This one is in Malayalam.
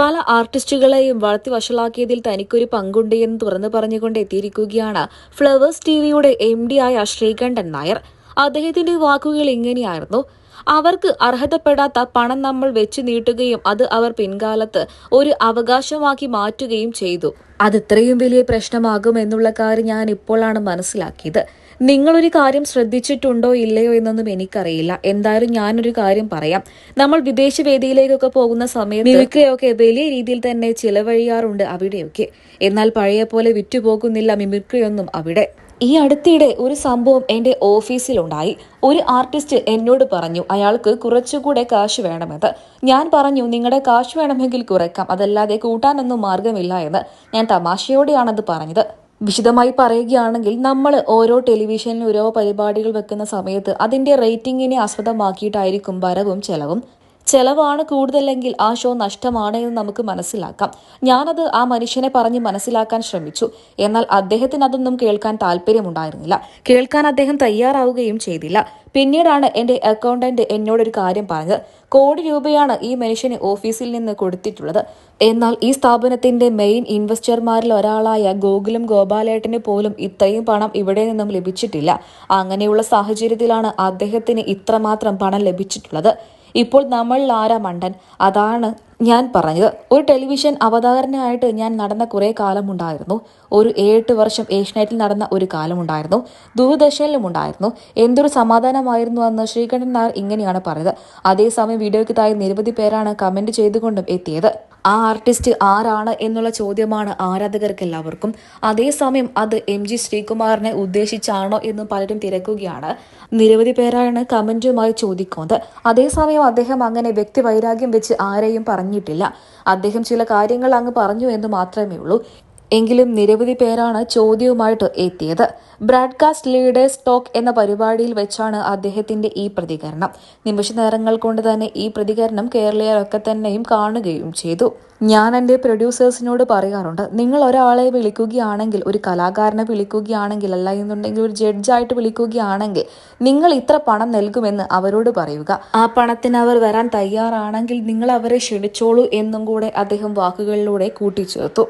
പല ആർട്ടിസ്റ്റുകളെയും വളർത്തി വഷളാക്കിയതിൽ തനിക്കൊരു പങ്കുണ്ട് എന്ന് തുറന്നു പറഞ്ഞുകൊണ്ട് എത്തിയിരിക്കുകയാണ് ഫ്ലവേഴ്സ് ടിവിയുടെ എം ഡി ആയ ശ്രീകണ്ഠൻ നായർ. അദ്ദേഹത്തിന്റെ വാക്കുകൾ ഇങ്ങനെയായിരുന്നു. അവർക്ക് അർഹതപ്പെടാത്ത പണം നമ്മൾ വെച്ചു നീട്ടുകയും അത് അവർ പിൻകാലത്ത് ഒരു അവകാശമാക്കി മാറ്റുകയും ചെയ്തു. അത് ഇത്രയും വലിയ പ്രശ്നമാകും എന്നുള്ള കാര്യം ഞാൻ ഇപ്പോഴാണ് മനസ്സിലാക്കിയത്. നിങ്ങളൊരു കാര്യം ശ്രദ്ധിച്ചിട്ടുണ്ടോ ഇല്ലയോ എന്നൊന്നും എനിക്കറിയില്ല. എന്തായാലും ഞാനൊരു കാര്യം പറയാം. നമ്മൾ വിദേശ വേദിയിലേക്കൊക്കെ പോകുന്ന സമയത്ത് മിമിക്രിയൊക്കെ വലിയ രീതിയിൽ തന്നെ ചിലവഴിയാറുണ്ട് അവിടെയൊക്കെ. എന്നാൽ പഴയ പോലെ വിറ്റുപോകുന്നില്ല മിമിക്രിയൊന്നും അവിടെ. ഈ അടുത്തിടെ ഒരു സംഭവം എന്റെ ഓഫീസിലുണ്ടായി. ഒരു ആർട്ടിസ്റ്റ് എന്നോട് പറഞ്ഞു അയാൾക്ക് കുറച്ചുകൂടെ കാശ് വേണമെന്ന്. ഞാൻ പറഞ്ഞു നിങ്ങളുടെ കാശ് വേണമെങ്കിൽ കുറയ്ക്കാം അതല്ലാതെ കൂട്ടാനൊന്നും മാർഗമില്ല എന്ന്. ഞാൻ തമാശയോടെയാണത് പറഞ്ഞത്. വിശദമായി പറയുകയാണെങ്കിൽ നമ്മൾ ഓരോ ടെലിവിഷനിൽ ഓരോ പരിപാടികൾ വെക്കുന്ന സമയത്ത് അതിന്റെ റേറ്റിംഗിനെ ആസ്പദമാക്കിയിട്ടായിരിക്കും വരവും ചെലവും. ചെലവാണ് കൂടുതലെങ്കിൽ ആ ഷോ നഷ്ടമാണ് എന്ന് നമുക്ക് മനസ്സിലാക്കാം. ഞാനത് ആ മനുഷ്യനെ പറഞ്ഞ് മനസ്സിലാക്കാൻ ശ്രമിച്ചു. എന്നാൽ അദ്ദേഹത്തിന് അതൊന്നും കേൾക്കാൻ താല്പര്യമുണ്ടായിരുന്നില്ല. കേൾക്കാൻ അദ്ദേഹം തയ്യാറാവുകയും ചെയ്തില്ല. പിന്നീടാണ് എന്റെ അക്കൗണ്ടന്റ് എന്നോടൊരു കാര്യം പറഞ്ഞത്. കോടി രൂപയാണ് ഈ മനുഷ്യന് ഓഫീസിൽ നിന്ന് കൊടുത്തിട്ടുള്ളത്. എന്നാൽ ഈ സ്ഥാപനത്തിന്റെ മെയിൻ ഇൻവെസ്റ്റർമാരിൽ ഒരാളായ ഗോകുലും ഗോപാലേട്ടന് പോലും ഇത്രയും പണം ഇവിടെ നിന്നും ലഭിച്ചിട്ടില്ല. അങ്ങനെയുള്ള സാഹചര്യത്തിലാണ് അദ്ദേഹത്തിന് ഇത്രമാത്രം പണം ലഭിച്ചിട്ടുള്ളത്. ഇപ്പോൾ നമ്മളിൽ ആരാ മണ്ടൻ? അതാണ് ഞാൻ പറഞ്ഞത് ഒരു ടെലിവിഷൻ അവതാരനായിട്ട് ഞാൻ നടന്ന കുറേ കാലമുണ്ടായിരുന്നു. ഒരു ഏഴെട്ട് വർഷം ഏഷ്യനെറ്റിൽ നടന്ന ഒരു കാലമുണ്ടായിരുന്നു. ദൂരദർശനിലും ഉണ്ടായിരുന്നു എന്തൊരു സമാധാനമായിരുന്നു എന്ന് ശ്രീകണ്ഠൻ നായർ ഇങ്ങനെയാണ് പറഞ്ഞത്. അതേസമയം വീഡിയോയ്ക്ക് താഴെ നിരവധി പേരാണ് കമന്റ് ചെയ്തുകൊണ്ടും എത്തിയത്. ആ ആർട്ടിസ്റ്റ് ആരാണ് എന്നുള്ള ചോദ്യമാണ് ആരാധകർക്ക് എല്ലാവർക്കും അതേസമയം അത് എം ജി ശ്രീകുമാറിനെ ഉദ്ദേശിച്ചാണോ എന്നും പലരും തിരക്കുകയാണ്. നിരവധി പേരാണ് കമന്റുമായി ചോദിക്കുന്നത്. അതേസമയം അദ്ദേഹം അങ്ങനെ വ്യക്തിവൈരാഗ്യം വെച്ച് ആരെയും പറഞ്ഞിട്ടില്ല. അദ്ദേഹം ചില കാര്യങ്ങൾ അങ്ങ് പറഞ്ഞു എന്ന് മാത്രമേ ഉള്ളൂ എങ്കിലും നിരവധി പേരാണ് ചോദ്യവുമായിട്ട് എത്തിയത്. ബ്രോഡ്കാസ്റ്റ് ലീഡേഴ്സ് ടോക്ക് എന്ന പരിപാടിയിൽ വെച്ചാണ് അദ്ദേഹത്തിന്റെ ഈ പ്രതികരണം. നിമിഷ നേരങ്ങൾ കൊണ്ട് തന്നെ ഈ പ്രതികരണം കേരളീയരൊക്കെ തന്നെയും കാണുകയും ചെയ്തു. ഞാൻ എന്റെ പ്രൊഡ്യൂസേഴ്സിനോട് പറയാറുണ്ട് നിങ്ങൾ ഒരാളെ വിളിക്കുകയാണെങ്കിൽ ഒരു കലാകാരനെ വിളിക്കുകയാണെങ്കിൽ അല്ല എന്നുണ്ടെങ്കിൽ ഒരു ജഡ്ജായിട്ട് വിളിക്കുകയാണെങ്കിൽ നിങ്ങൾ ഇത്ര പണം നൽകുമെന്ന് അവരോട് പറയുക. ആ പണത്തിന് അവർ വരാൻ തയ്യാറാണെങ്കിൽ നിങ്ങൾ അവരെ ക്ഷണിച്ചോളൂ എന്നും കൂടെ അദ്ദേഹം വാക്കുകളിലൂടെ കൂട്ടിച്ചേർത്തു.